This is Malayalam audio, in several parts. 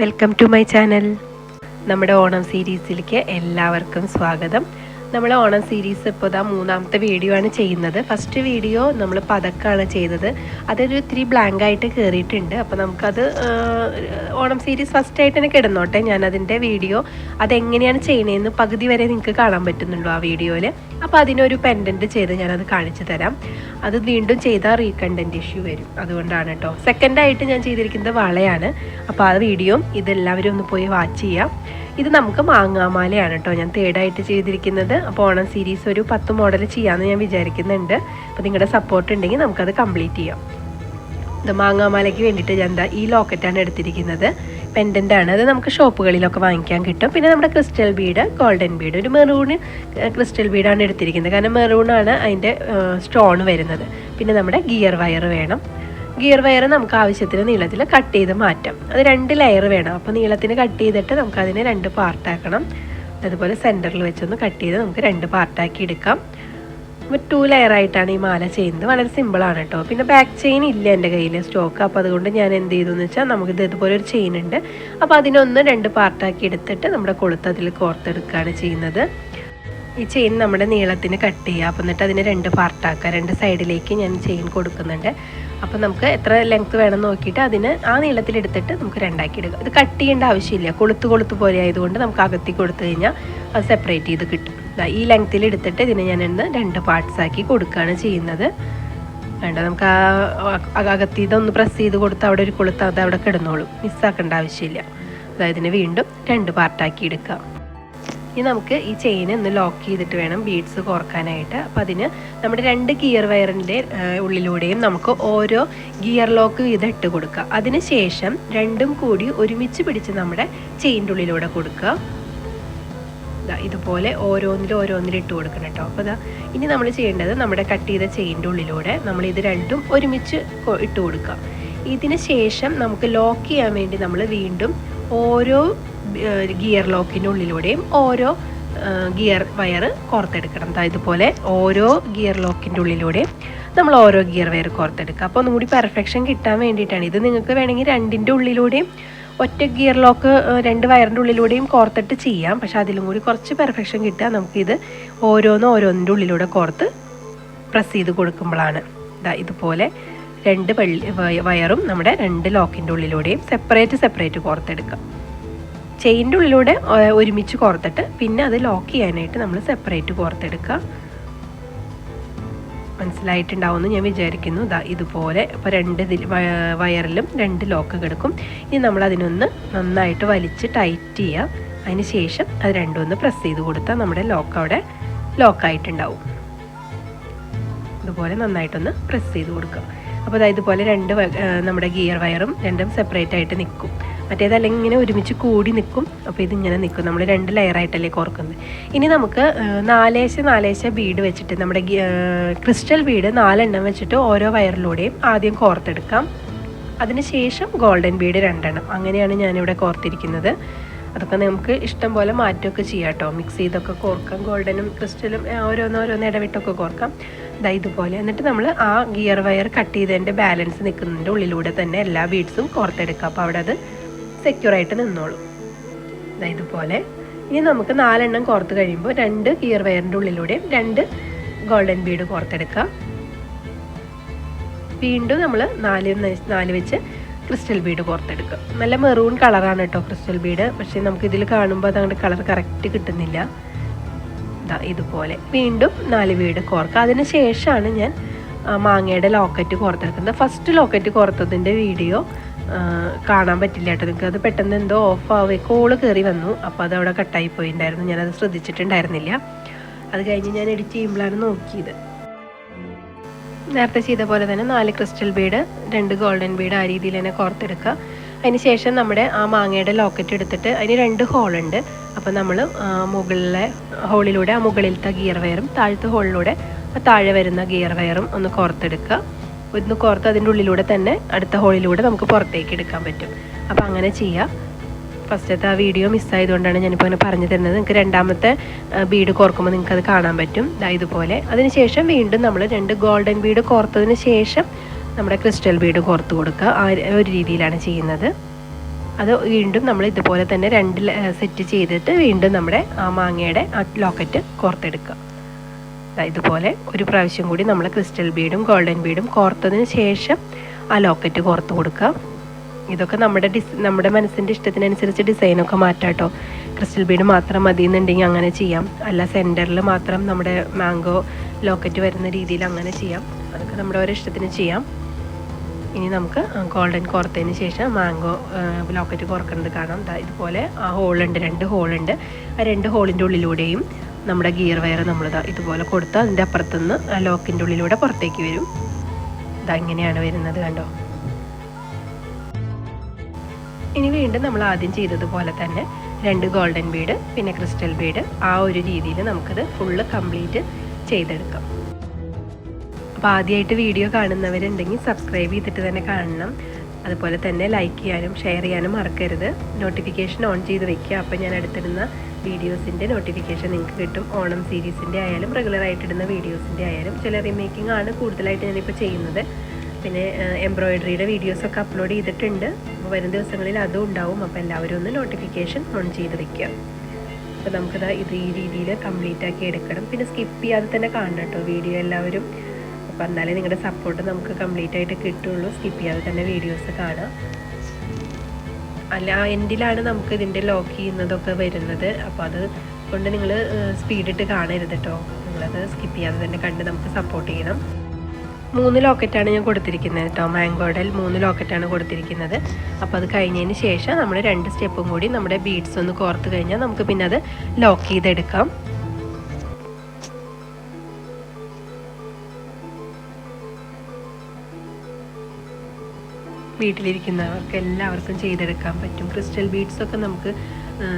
വെൽക്കം ടു മൈ ചാനൽ നമ്മുടെ ഓണം സീരീസിലേക്ക് എല്ലാവർക്കും സ്വാഗതം. നമ്മൾ ഓണം സീരീസ് ഇപ്പോൾ ഇതാ മൂന്നാമത്തെ വീഡിയോ ആണ് ചെയ്യുന്നത്. ഫസ്റ്റ് വീഡിയോ നമ്മൾ പതക്കാണ് ചെയ്തത്. അതൊരു ഇത്തിരി ബ്ലാങ്ക് ആയിട്ട് കയറിയിട്ടുണ്ട് അപ്പോൾ നമുക്കത് ഓണം സീരീസ് ഫസ്റ്റ് ആയിട്ട് തന്നെ കിടന്നോട്ടെ. ഞാനതിന്റെ വീഡിയോ അതെങ്ങനെയാണ് ചെയ്യണതെന്ന് പകുതി വരെ നിങ്ങൾക്ക് കാണാൻ പറ്റുന്നുണ്ടോ ആ വീഡിയോയിൽ അപ്പോൾ അതിനൊരു പെൻഡന്റ് ചെയ്ത് ഞാനത് കാണിച്ചു തരാം. അത് വീണ്ടും ചെയ്താൽ റീകണ്ടന്റ് ഇഷ്യൂ വരും. അതുകൊണ്ടാണ് കേട്ടോ സെക്കൻഡായിട്ട് ഞാൻ ചെയ്തിരിക്കുന്നത് വളയാണ്. അപ്പോൾ ആ വീഡിയോ ഇതെല്ലാവരും ഒന്ന് പോയി വാച്ച് ചെയ്യാം. ഇത് നമുക്ക് മാങ്ങാമാലയാണ് കേട്ടോ. ഞാൻ തേർഡായിട്ട് ചെയ്തിരിക്കുന്നത്. അപ്പോൾ ഓണം സീരീസ് ഒരു പത്ത് മോഡൽ ചെയ്യാമെന്ന് ഞാൻ വിചാരിക്കുന്നുണ്ട്. അപ്പോൾ നിങ്ങളുടെ സപ്പോർട്ട് ഉണ്ടെങ്കിൽ നമുക്കത് കംപ്ലീറ്റ് ചെയ്യാം. ഇത് മാങ്ങാമാലയ്ക്ക് വേണ്ടിയിട്ട് ഞാൻ എന്താ ഈ ലോക്കറ്റാണ് എടുത്തിരിക്കുന്നത്. പെൻഡന്റ് ആണ്. അത് നമുക്ക് ഷോപ്പുകളിലൊക്കെ വാങ്ങിക്കാൻ കിട്ടും. പിന്നെ നമ്മുടെ ക്രിസ്റ്റൽ ബീഡ് ഗോൾഡൻ ബീഡ് ഒരു മെറൂൺ ക്രിസ്റ്റൽ ബീഡാണ് എടുത്തിരിക്കുന്നത്. കാരണം മെറൂണാണ് അതിന്റെ സ്റ്റോൺ വരുന്നത്. പിന്നെ നമ്മുടെ ഗിയർ വയർ വേണം. ഗിയർ വയർ നമുക്ക് ആവശ്യത്തിന് നീളത്തിൽ കട്ട് ചെയ്ത് മാറ്റാം. അത് രണ്ട് ലെയർ വേണം. അപ്പോൾ നീളത്തിന് കട്ട് ചെയ്തിട്ട് നമുക്ക് അതിനെ രണ്ട് പാർട്ടാക്കണം അതുപോലെ സെന്ററിൽ വെച്ചൊന്ന് കട്ട് ചെയ്ത് നമുക്ക് രണ്ട് പാർട്ടാക്കി എടുക്കാം. അപ്പോൾ ടു ലെയർ ആയിട്ടാണ് ഈ മാല ചെയ്യുന്നത്. വളരെ സിമ്പിളാണ് കേട്ടോ പിന്നെ ബാക്ക് ചെയിൻ ഇല്ല എന്റെ കയ്യിൽ സ്റ്റോക്ക് അപ്പോൾ അതുകൊണ്ട് ഞാൻ എന്ത് ചെയ്തു എന്ന് വെച്ചാൽ നമുക്ക് ഇത് ഇതുപോലെ ഒരു ചെയിൻ ഉണ്ട്. അപ്പോൾ അതിനൊന്ന് രണ്ട് പാർട്ടാക്കി എടുത്തിട്ട് നമ്മുടെ കൊളുത്ത് അതിൽ കോർത്തെടുക്കുകയാണ് ചെയ്യുന്നത്. ഈ ചെയിൻ നമ്മുടെ നീളത്തിന് കട്ട് ചെയ്യുക അപ്പോൾ എന്നിട്ട് അതിനെ രണ്ട് പാർട്ടാക്കുക രണ്ട് സൈഡിലേക്ക് ഞാൻ ചെയിൻ കൊടുക്കുന്നുണ്ട്. അപ്പോൾ നമുക്ക് എത്ര ലെങ്ത് വേണം നോക്കിയിട്ട് അതിന് ആ നീളത്തിൽ എടുത്തിട്ട് നമുക്ക് രണ്ടാക്കി എടുക്കാം ഇത് കട്ട് ചെയ്യേണ്ട ആവശ്യമില്ല. കൊളുത്ത് കൊളുത്ത് പോലെ ആയതുകൊണ്ട് നമുക്ക് അകത്തി കൊടുത്തു കഴിഞ്ഞാൽ അത് സെപ്പറേറ്റ് ചെയ്ത് കിട്ടും. ഈ ലെങ്ത്തിൽ എടുത്തിട്ട് ഇതിനെ ഞാൻ ഇന്ന് രണ്ട് പാർട്സ് ആക്കി കൊടുക്കുകയാണ് ചെയ്യുന്നത്. വേണ്ട നമുക്ക് ആ അകത്തി ഇതൊന്ന് പ്രസ് ചെയ്ത് കൊടുത്ത് അവിടെ ഒരു കൊളുത്ത് അത് അവിടെ കിടന്നോളും. മിസ്സാക്കേണ്ട ആവശ്യമില്ല. അതായത് ഇതിനെ വീണ്ടും രണ്ട് പാർട്ടാക്കി എടുക്കാം. ഇനി നമുക്ക് ഈ ചെയിൻ ഒന്ന് ലോക്ക് ചെയ്തിട്ട് വേണം ബീഡ്സ് കോർക്കാനായിട്ട്. അപ്പോൾ അതിന് നമ്മുടെ രണ്ട് ഗിയർ വയറിന്റെ ഉള്ളിലൂടെയും നമുക്ക് ഓരോ ഗിയർ ലോക്ക് വീതം ഇട്ട് കൊടുക്കുക അതിന് ശേഷം രണ്ടും കൂടി ഒരുമിച്ച് പിടിച്ച് നമ്മുടെ ചെയിന്റെ ഉള്ളിലൂടെ കൊടുക്കുക ഇതുപോലെ ഓരോന്നിലും ഓരോന്നിലും ഇട്ട് കൊടുക്കണം കേട്ടോ അപ്പോൾ ഇനി നമ്മൾ ചെയ്യേണ്ടത് നമ്മുടെ കട്ട് ചെയ്ത ചെയിന്റെ ഉള്ളിലൂടെ നമ്മൾ ഇത് രണ്ടും ഒരുമിച്ച് ഇട്ട് കൊടുക്കുക ഇതിന് ശേഷം നമുക്ക് ലോക്ക് ചെയ്യാൻ വേണ്ടി നമ്മൾ വീണ്ടും ഓരോ ഗിയർ ലോക്കിന്റെ ഉള്ളിലൂടെയും ഓരോ ഗിയർ വയർ കോർത്തെടുക്കണം. ഇതുപോലെ ഓരോ ഗിയർ ലോക്കിന്റെ ഉള്ളിലൂടെ നമ്മൾ ഓരോ ഗിയർ വയർ കോർത്തെടുക്കുക. അപ്പോൾ ഒന്നും കൂടി പെർഫെക്ഷൻ കിട്ടാൻ വേണ്ടിയിട്ടാണ്. ഇത് നിങ്ങൾക്ക് വേണമെങ്കിൽ രണ്ടിന്റെ ഉള്ളിലൂടെയും ഒറ്റ ഗിയർ ലോക്ക് രണ്ട് വയറിന്റെ ഉള്ളിലൂടെയും കോർത്തിട്ട് ചെയ്യാം. പക്ഷെ അതിലും കൂടി കുറച്ച് പെർഫെക്ഷൻ കിട്ടുക നമുക്കിത് ഓരോന്നും ഓരോന്നിന്റെ ഉള്ളിലൂടെ കോർത്ത് പ്രസ് ചെയ്ത് കൊടുക്കുമ്പോഴാണ്. ഇതാ ഇതുപോലെ രണ്ട് വെള്ളി വയറും നമ്മുടെ രണ്ട് ലോക്കിന്റെ ഉള്ളിലൂടെയും സെപ്പറേറ്റ് സെപ്പറേറ്റ് കോർത്തെടുക്കാം ചെയിന്റെ ഉള്ളിലൂടെ ഒരുമിച്ച് കോർത്തിട്ട് പിന്നെ അത് ലോക്ക് ചെയ്യാനായിട്ട് നമ്മൾ സെപ്പറേറ്റ് കോർത്തെടുക്കുക. മനസ്സിലായിട്ടുണ്ടാവുമെന്ന് ഞാൻ വിചാരിക്കുന്നു. ഇതാ ഇതുപോലെ ഇപ്പോൾ രണ്ട് ഇതിൽ വയറിലും രണ്ട് ലോക്ക് കിടക്കും. ഇനി നമ്മൾ അതിനൊന്ന് നന്നായിട്ട് വലിച്ച് ടൈറ്റ് ചെയ്യുക അതിന് ശേഷം അത് രണ്ടും ഒന്ന് പ്രസ് ചെയ്ത് കൊടുത്താൽ നമ്മുടെ ലോക്ക് അവിടെ ലോക്കായിട്ടുണ്ടാവും ഇതുപോലെ നന്നായിട്ടൊന്ന് പ്രസ് ചെയ്ത് കൊടുക്കുക. അപ്പോൾ അതായത് ഇതുപോലെ രണ്ട് നമ്മുടെ ഗിയർ വയറും രണ്ടും സെപ്പറേറ്റ് ആയിട്ട് നിൽക്കും. മറ്റേതല്ലെങ്കിൽ ഇങ്ങനെ ഒരുമിച്ച് കൂടി നിൽക്കും. അപ്പോൾ ഇതിങ്ങനെ നിൽക്കും. നമ്മൾ രണ്ട് ലെയറായിട്ടല്ലേ കോർക്കുന്നത്. ഇനി നമുക്ക് നാലേശ നാലേശ ബീഡ് വെച്ചിട്ട് നമ്മുടെ ക്രിസ്റ്റൽ ബീഡ് നാലെണ്ണം വെച്ചിട്ട് ഓരോ വയറിലൂടെയും ആദ്യം കോർത്തെടുക്കാം. അതിനുശേഷം ഗോൾഡൻ ബീഡ് രണ്ടെണ്ണം. അങ്ങനെയാണ് ഞാനിവിടെ കോർത്തിരിക്കുന്നത്. അതൊക്കെ നമുക്ക് ഇഷ്ടം പോലെ മാറ്റമൊക്കെ ചെയ്യാം കേട്ടോ. മിക്സ് ചെയ്തൊക്കെ കോർക്കാം. ഗോൾഡനും ക്രിസ്റ്റലും ഓരോന്നോരോന്ന് ഇടവിട്ടൊക്കെ കോർക്കാം. ഇതാ ഇതുപോലെ. എന്നിട്ട് നമ്മൾ ആ ഗിയർ വയർ കട്ട് ചെയ്തതിന്റെ ബാലൻസ് നിൽക്കുന്നതിന്റെ ഉള്ളിലൂടെ തന്നെ എല്ലാ ബീഡ്സും കോർത്തെടുക്കാം. അപ്പോൾ അവിടെ അത് സെക്യൂറായിട്ട് നിന്നോളും. ഇതാ ഇതുപോലെ. ഇനി നമുക്ക് നാലെണ്ണം കോർത്ത് കഴിയുമ്പോൾ രണ്ട് ഗിയർ വയറിന്റെ ഉള്ളിലൂടെ രണ്ട് ഗോൾഡൻ ബീഡ് കോർത്തെടുക്കാം. വീണ്ടും നമ്മൾ നാല് നാല് വെച്ച് ക്രിസ്റ്റൽ ബീഡ് കോർത്തെടുക്കുക. നല്ല മെറൂൺ കളറാണ് കേട്ടോ ക്രിസ്റ്റൽ ബീഡ് പക്ഷേ നമുക്ക് ഇതിൽ കാണുമ്പോൾ അതങ്ങോട്ട് കളർ കറക്റ്റ് കിട്ടുന്നില്ല ഇതുപോലെ. വീണ്ടും നാല് വീട് കോർക്കുക. അതിന് ശേഷമാണ് ഞാൻ മാങ്ങയുടെ ലോക്കറ്റ് കോർത്തെടുക്കുന്നത്. ഫസ്റ്റ് ലോക്കറ്റ് കോർത്തതിന്റെ വീഡിയോ കാണാൻ പറ്റില്ല കേട്ടോ. നിങ്ങൾക്ക് അത് പെട്ടെന്ന് എന്തോ ഓഫ് ആവേ കോൾ കയറി വന്നു. അപ്പോൾ അത് അവിടെ കട്ടായി പോയിട്ടുണ്ടായിരുന്നു ഞാനത് ശ്രദ്ധിച്ചിട്ടുണ്ടായിരുന്നില്ല. അത് കഴിഞ്ഞ് ഞാൻ എഡിറ്റ് ചെയ്യുമ്പോഴാണ് നോക്കിയത്. നേരത്തെ ചെയ്ത പോലെ തന്നെ നാല് ക്രിസ്റ്റൽ ബീഡ് രണ്ട് ഗോൾഡൻ ബീഡ് ആ രീതിയിൽ തന്നെ കോർത്തെടുക്കുക. അതിന് ശേഷം നമ്മുടെ ആ മാങ്ങയുടെ ലോക്കറ്റ് എടുത്തിട്ട് അതിന് രണ്ട് ഹോളുണ്ട് അപ്പോൾ നമ്മൾ മുകളിലെ ഹോളിലൂടെ ആ മുകളിലത്തെ ഗിയർ വയറും താഴത്തെ ഹോളിലൂടെ ആ താഴെ വരുന്ന ഗിയർ വയറും ഒന്ന് കോർത്തെടുക്കുക. ഒന്ന് കോർത്ത് അതിന്റെ ഉള്ളിലൂടെ തന്നെ അടുത്ത ഹോളിലൂടെ നമുക്ക് പുറത്തേക്ക് എടുക്കാൻ പറ്റും. അപ്പോൾ അങ്ങനെ ചെയ്യുക ഫസ്റ്റത്തെ ആ വീഡിയോ മിസ്സായതുകൊണ്ടാണ് ഞാനിപ്പോൾ അങ്ങനെ പറഞ്ഞു തരുന്നത്. നിങ്ങൾക്ക് രണ്ടാമത്തെ ബീഡ് കോർക്കുമ്പോൾ നിങ്ങൾക്ക് അത് കാണാൻ പറ്റും. ഇതുപോലെ. അതിനുശേഷം വീണ്ടും നമ്മൾ രണ്ട് ഗോൾഡൻ ബീഡ് കോർത്തതിന് ശേഷം നമ്മുടെ ക്രിസ്റ്റൽ ബീഡ് കോർത്ത് കൊടുക്കുക. ആ ഒരു രീതിയിലാണ് ചെയ്യുന്നത്. അത് വീണ്ടും നമ്മൾ ഇതുപോലെ തന്നെ രണ്ട് സെറ്റ് ചെയ്തിട്ട് വീണ്ടും നമ്മുടെ ആ മാങ്ങയുടെ ആ ലോക്കറ്റ് കോർത്തെടുക്കുക. ഇതുപോലെ ഒരു പ്രാവശ്യം കൂടി നമ്മൾ ക്രിസ്റ്റൽ ബീഡും ഗോൾഡൻ ബീഡും കോർത്തതിന് ശേഷം ആ ലോക്കറ്റ് കോർത്ത് കൊടുക്കുക. ഇതൊക്കെ നമ്മുടെ ഡിസ് നമ്മുടെ മനസ്സിന്റെ ഇഷ്ടത്തിനനുസരിച്ച് ഡിസൈനൊക്കെ മാറ്റാം കേട്ടോ ക്രിസ്റ്റൽ ബീഡ് മാത്രം മതി എന്നുണ്ടെങ്കിൽ അങ്ങനെ ചെയ്യാം. അല്ല സെന്ററിൽ മാത്രം നമ്മുടെ മാംഗോ ലോക്കറ്റ് വരുന്ന രീതിയിൽ അങ്ങനെ ചെയ്യാം. അതൊക്കെ നമ്മുടെ ഓരോ ഇഷ്ടത്തിന് ചെയ്യാം. ഇനി നമുക്ക് ഗോൾഡൻ കോർത്തതിന് ശേഷം മാംഗോ ലോക്കറ്റ് കോർക്കുന്നത് കാണാം. ഇതുപോലെ ആ ഹോളുണ്ട് രണ്ട് ഹോളുണ്ട്. ആ രണ്ട് ഹോളിന്റെ ഉള്ളിലൂടെയും നമ്മുടെ ഗിയർ വയർ നമ്മൾ ഇതുപോലെ കൊടുത്ത് അതിന്റെ അപ്പുറത്തുനിന്ന് ആ ലോക്കിന്റെ ഉള്ളിലൂടെ പുറത്തേക്ക് വരും. ഇതാ ഇങ്ങനെയാണ് വരുന്നത് കണ്ടോ. ഇനി വീണ്ടും നമ്മൾ ആദ്യം ചെയ്തതുപോലെ തന്നെ രണ്ട് ഗോൾഡൻ ബീഡ് പിന്നെ ക്രിസ്റ്റൽ ബീഡ് ആ ഒരു രീതിയിൽ നമുക്കത് ഫുള്ള് കംപ്ലീറ്റ് ചെയ്തെടുക്കാം. അപ്പോൾ ആദ്യമായിട്ട് വീഡിയോ കാണുന്നവരുണ്ടെങ്കിൽ സബ്സ്ക്രൈബ് ചെയ്തിട്ട് തന്നെ കാണണം. അതുപോലെ തന്നെ ലൈക്ക് ചെയ്യാനും ഷെയർ ചെയ്യാനും മറക്കരുത്. നോട്ടിഫിക്കേഷൻ ഓൺ ചെയ്ത് വെക്കുക. അപ്പോൾ ഞാൻ അടുത്തിടുന്ന വീഡിയോസിന്റെ നോട്ടിഫിക്കേഷൻ നിങ്ങൾക്ക് കിട്ടും. ഓണം സീരീസിന്റെ ആയാലും റെഗുലർ ആയിട്ടിടുന്ന വീഡിയോസിന്റെ ആയാലും ചില റീമേക്കിംഗ് ആണ് കൂടുതലായിട്ട് ഞാനിപ്പോൾ ചെയ്യുന്നത്. പിന്നെ എംബ്രോയിഡറിയുടെ വീഡിയോസൊക്കെ അപ്ലോഡ് ചെയ്തിട്ടുണ്ട്. അപ്പോൾ വരും ദിവസങ്ങളിൽ അതും ഉണ്ടാവും. അപ്പോൾ എല്ലാവരും ഒന്ന് നോട്ടിഫിക്കേഷൻ ഓൺ ചെയ്ത് വെക്കുക. അപ്പോൾ നമുക്കത് ഇത് ഈ രീതിയിൽ കംപ്ലീറ്റ് ആക്കി എടുക്കണം. പിന്നെ സ്കിപ്പ് ചെയ്യാതെ തന്നെ കാണണം കേട്ടോ വീഡിയോ എല്ലാവരും. അപ്പോൾ എന്നാലേ നിങ്ങളുടെ സപ്പോർട്ട് നമുക്ക് കംപ്ലീറ്റ് ആയിട്ട് കിട്ടുള്ളൂ. സ്കിപ്പ് ചെയ്യാതെ തന്നെ വീഡിയോസ് കാണാം. അല്ല എൻഡിലാണ് നമുക്ക് ഇതിന്റെ ലോക്ക് ചെയ്യുന്നതൊക്കെ വരുന്നത്. അപ്പോൾ അത് കൊണ്ട് നിങ്ങൾ സ്പീഡിട്ട് കാണരുത് കേട്ടോ. നിങ്ങളത് സ്കിപ്പ് ചെയ്യാതെ തന്നെ കണ്ട് നമുക്ക് സപ്പോർട്ട് ചെയ്യണം. മൂന്ന് ലോക്കറ്റാണ് ഞാൻ കൊടുത്തിരിക്കുന്നത് കേട്ടോ. മാംഗോഡൽ മൂന്ന് ലോക്കറ്റാണ് കൊടുത്തിരിക്കുന്നത്. അപ്പോൾ അത് കഴിഞ്ഞതിന് ശേഷം നമ്മൾ രണ്ട് സ്റ്റെപ്പും കൂടി നമ്മുടെ ബീഡ്സ് ഒന്ന് കോർത്ത് കഴിഞ്ഞാൽ നമുക്ക് പിന്നെ അത് ലോക്ക് ചെയ്തെടുക്കാം. വീട്ടിലിരിക്കുന്നവർക്ക് എല്ലാവർക്കും ചെയ്തെടുക്കാൻ പറ്റും. ക്രിസ്റ്റൽ ബീഡ്സ് ഒക്കെ നമുക്ക്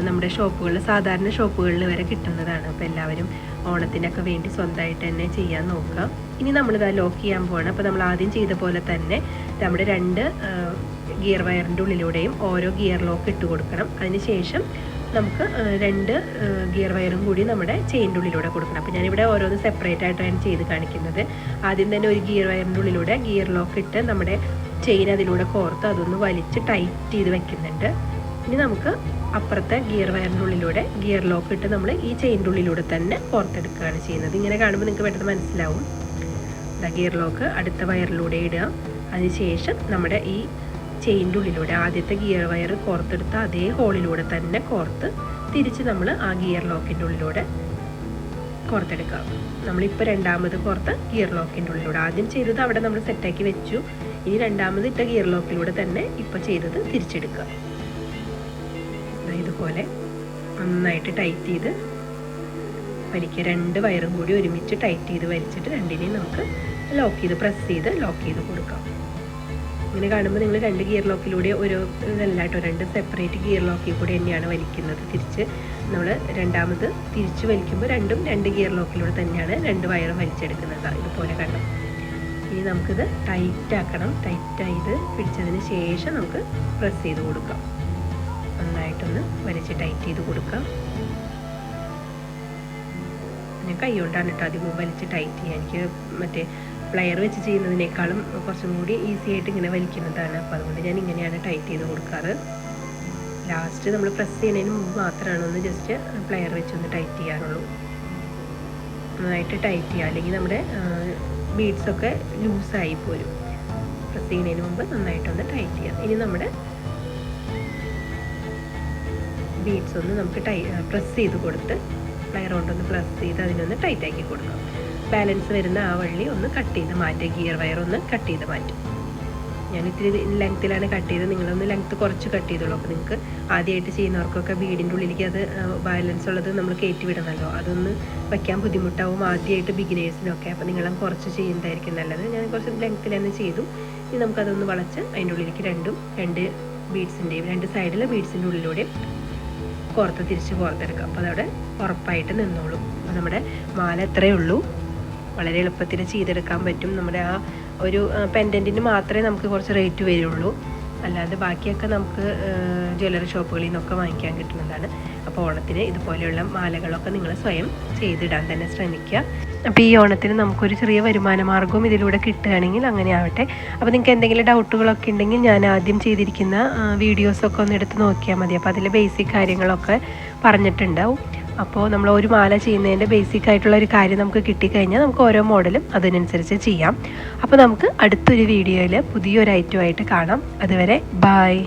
നമ്മുടെ ഷോപ്പുകളിൽ സാധാരണ ഷോപ്പുകളിൽ വരെ കിട്ടുന്നതാണ്. അപ്പോൾ എല്ലാവരും ഓണത്തിനൊക്കെ വേണ്ടി സ്വന്തമായിട്ട് തന്നെ ചെയ്യാൻ നോക്കുക. ഇനി നമ്മൾ നമ്മളിത് ലോക്ക് ചെയ്യാൻ പോവാണ്. അപ്പോൾ നമ്മൾ ആദ്യം ചെയ്ത പോലെ തന്നെ നമ്മുടെ രണ്ട് ഗിയർ വയറിന്റെ ഉള്ളിലൂടെയും ഓരോ ഗിയർ ലോക്ക് ഇട്ട് കൊടുക്കണം. അതിനുശേഷം നമുക്ക് രണ്ട് ഗിയർ വയറും കൂടി നമ്മുടെ ചെയിന്റെ ഉള്ളിലൂടെ കൊടുക്കണം. അപ്പോൾ ഞാനിവിടെ ഓരോന്ന് സെപ്പറേറ്റ് ആയിട്ടാണ് ചെയ്ത് കാണിക്കുന്നത്. ആദ്യം തന്നെ ഒരു ഗിയർ വയറിന്റെ ഉള്ളിലൂടെ ഗിയർ ലോക്ക് ഇട്ട് നമ്മുടെ ചെയിൻ അതിലൂടെ കോർത്ത് അതൊന്ന് വലിച്ച് ടൈറ്റ് ചെയ്ത് വെക്കുന്നുണ്ട്. ഇനി നമുക്ക് അപ്പുറത്തെ ഗിയർ വയറിന്റെ ഉള്ളിലൂടെ ഗിയർ ലോക്ക് ഇട്ട് നമ്മൾ ഈ ചെയിന്റെ ഉള്ളിലൂടെ തന്നെ പുറത്തെടുക്കുകയാണ് ചെയ്യുന്നത്. ഇങ്ങനെ കാണുമ്പോൾ നിങ്ങൾക്ക് പെട്ടെന്ന് മനസ്സിലാവും. ഗിയർ ലോക്ക് അടുത്ത വയറിലൂടെ ഇടുക. അതിനുശേഷം നമ്മുടെ ഈ ചെയിന്റെ ഉള്ളിലൂടെ ആദ്യത്തെ ഗിയർ വയർ കോർത്തെടുത്ത അതേ ഹോളിലൂടെ തന്നെ കോർത്ത് തിരിച്ച് നമ്മൾ ആ ഗിയർ ലോക്കിന്റെ ഉള്ളിലൂടെ കോർത്തെടുക്കുക. നമ്മളിപ്പോൾ രണ്ടാമത് കോർത്ത ഗിയർ ലോക്കിന്റെ ഉള്ളിലൂടെ. ആദ്യം ചെയ്തത് അവിടെ നമ്മൾ സെറ്റാക്കി വെച്ചു. ഇനി രണ്ടാമത് ഇട്ട ഗിയർ ലോക്കിലൂടെ തന്നെ ഇപ്പോൾ ചെയ്തത് തിരിച്ചെടുക്കുക. ഇതുപോലെ നന്നായിട്ട് ടൈറ്റ് ചെയ്ത് വലിക്കുക രണ്ട് വയറും കൂടി ഒരുമിച്ച് ടൈറ്റ് ചെയ്ത് വലിച്ചിട്ട് രണ്ടിനെയും നമുക്ക് ലോക്ക് ചെയ്ത് പ്രസ് ചെയ്ത് ലോക്ക് ചെയ്ത് കൊടുക്കാം. ഇങ്ങനെ കാണുമ്പോൾ നിങ്ങൾ രണ്ട് ഗിയർ ലോക്കിലൂടെ ഒരു ഇതല്ലാട്ടോ രണ്ട് സെപ്പറേറ്റ് ഗിയർ ലോക്കിൽ കൂടി തന്നെയാണ് വലിക്കുന്നത്. തിരിച്ച് നമ്മൾ രണ്ടാമത് തിരിച്ച് വലിക്കുമ്പോൾ രണ്ടും രണ്ട് ഗിയർ ലോക്കിലൂടെ തന്നെയാണ് രണ്ട് വയറും വലിച്ചെടുക്കുന്നത്. ഇതുപോലെ കണ്ടോ? ഇനി നമുക്കിത് ടൈറ്റ് ആക്കണം. പിടിച്ചതിന് ശേഷം നമുക്ക് പ്രസ് ചെയ്ത് കൊടുക്കാം. നന്നായിട്ടൊന്ന് വലിച്ച് ടൈറ്റ് ചെയ്ത് കൊടുക്കാം ഞാൻ കൈ കൊണ്ടാണ് കേട്ടോ അധികം വലിച്ച് ടൈറ്റ് ചെയ്യുക. എനിക്ക് മറ്റേ പ്ലെയർ വെച്ച് ചെയ്യുന്നതിനേക്കാളും കുറച്ചും കൂടി ഈസി ആയിട്ട് ഇങ്ങനെ വലിക്കുന്നതാണ്. അപ്പോൾ അതുകൊണ്ട് ഞാൻ ഇങ്ങനെയാണ് ടൈറ്റ് ചെയ്ത് കൊടുക്കാറ്. ലാസ്റ്റ് നമ്മൾ പ്രസ് ചെയ്യുന്നതിന് മുമ്പ് മാത്രമാണ് ഒന്ന് ജസ്റ്റ് പ്ലെയർ വെച്ചൊന്ന് ടൈറ്റ് ചെയ്യാറുള്ളൂ. നന്നായിട്ട് ടൈറ്റ് ചെയ്യുക. അല്ലെങ്കിൽ നമ്മുടെ ബീഡ്സൊക്കെ ലൂസായി പോരും. പ്രസ് ചെയ്യുന്നതിന് മുമ്പ് നന്നായിട്ടൊന്ന് ടൈറ്റ് ചെയ്യാം ഇനി നമ്മുടെ ബീഡ്സ് ഒന്ന് നമുക്ക് ടൈ പ്രസ് ചെയ്ത് കൊടുത്ത് പ്ലെയർ കൊണ്ടൊന്ന് പ്രസ് ചെയ്ത് അതിനൊന്ന് ടൈറ്റ് ആക്കി കൊടുക്കാം. ബാലൻസ് വരുന്ന ആ വള്ളി ഒന്ന് കട്ട് ചെയ്ത് മാറ്റുക. ഗിയർ വയർ ഒന്ന് കട്ട് ചെയ്ത് മാറ്റും ഞാൻ ഇത്തിരി ലെങ്ത്തിലാണ് കട്ട് ചെയ്തത്. നിങ്ങളൊന്ന് ലെങ്ത്ത് കുറച്ച് കട്ട് ചെയ്തോളൂ. അപ്പോൾ നിങ്ങൾക്ക് ആദ്യമായിട്ട് ചെയ്യുന്നവർക്കൊക്കെ വീടിന്റെ ഉള്ളിലേക്ക് അത് ബാലൻസ് ഉള്ളത് നമ്മൾ കയറ്റി വിടണമല്ലോ അതൊന്ന് വയ്ക്കാൻ ബുദ്ധിമുട്ടാവും ആദ്യമായിട്ട് ബിഗിനേഴ്സിനൊക്കെ അപ്പോൾ നിങ്ങളും കുറച്ച് ചെയ്യുന്നതായിരിക്കും നല്ലത്. ഞാൻ കുറച്ച് ലെങ്ത്തിൽ തന്നെ ചെയ്തു. ഇനി നമുക്കതൊന്ന് വളച്ച് അതിന്റെ ഉള്ളിലേക്ക് രണ്ടും രണ്ട് ബീഡ്സിന്റെയും രണ്ട് സൈഡിലെ ബീഡ്സിന്റെ ഉള്ളിലൂടെ പുറത്ത് തിരിച്ച് കോർത്തെടുക്കുക അപ്പോൾ അതവിടെ ഉറപ്പായിട്ട് നിന്നോളും. അപ്പോൾ നമ്മുടെ മാല എത്രയേ ഉള്ളൂ. വളരെ എളുപ്പത്തിൽ ചെയ്തെടുക്കാൻ പറ്റും. നമ്മുടെ ആ ഒരു പെൻഡന്റിന് മാത്രമേ നമുക്ക് കുറച്ച് റേറ്റ് വരുള്ളൂ. അല്ലാതെ ബാക്കിയൊക്കെ നമുക്ക് ജ്വല്ലറി ഷോപ്പുകളിൽ നിന്നൊക്കെ വാങ്ങിക്കാൻ കിട്ടുന്നതാണ്. അപ്പോൾ ഓണത്തിന് ഇതുപോലെയുള്ള മാലകളൊക്കെ നിങ്ങൾ സ്വയം ചെയ്തിടാൻ തന്നെ ശ്രമിക്കുക. അപ്പോൾ ഈ ഓണത്തിന് നമുക്കൊരു ചെറിയ വരുമാന മാർഗവും ഇതിലൂടെ കിട്ടുകയാണെങ്കിൽ അങ്ങനെ ആവട്ടെ. അപ്പോൾ നിങ്ങൾക്ക് എന്തെങ്കിലും ഡൗട്ടുകളൊക്കെ ഉണ്ടെങ്കിൽ ഞാൻ ആദ്യം ചെയ്തിരിക്കുന്ന വീഡിയോസൊക്കെ ഒന്ന് എടുത്ത് നോക്കിയാൽ മതി. അപ്പോൾ അതിൽ ബേസിക് കാര്യങ്ങളൊക്കെ പറഞ്ഞിട്ടുണ്ടാവും അപ്പോൾ നമ്മൾ ഒരു മാല ചെയ്യുന്നതിന്റെ ബേസിക് ആയിട്ടുള്ള ഒരു കാര്യം നമുക്ക് കിട്ടിക്കഴിഞ്ഞാൽ നമുക്ക് ഓരോ മോഡലും അതിനനുസരിച്ച് ചെയ്യാം. അപ്പോൾ നമുക്ക് അടുത്തൊരു വീഡിയോയിൽ പുതിയൊരു ഐറ്റമായിട്ട് കാണാം. അതുവരെ ബായ്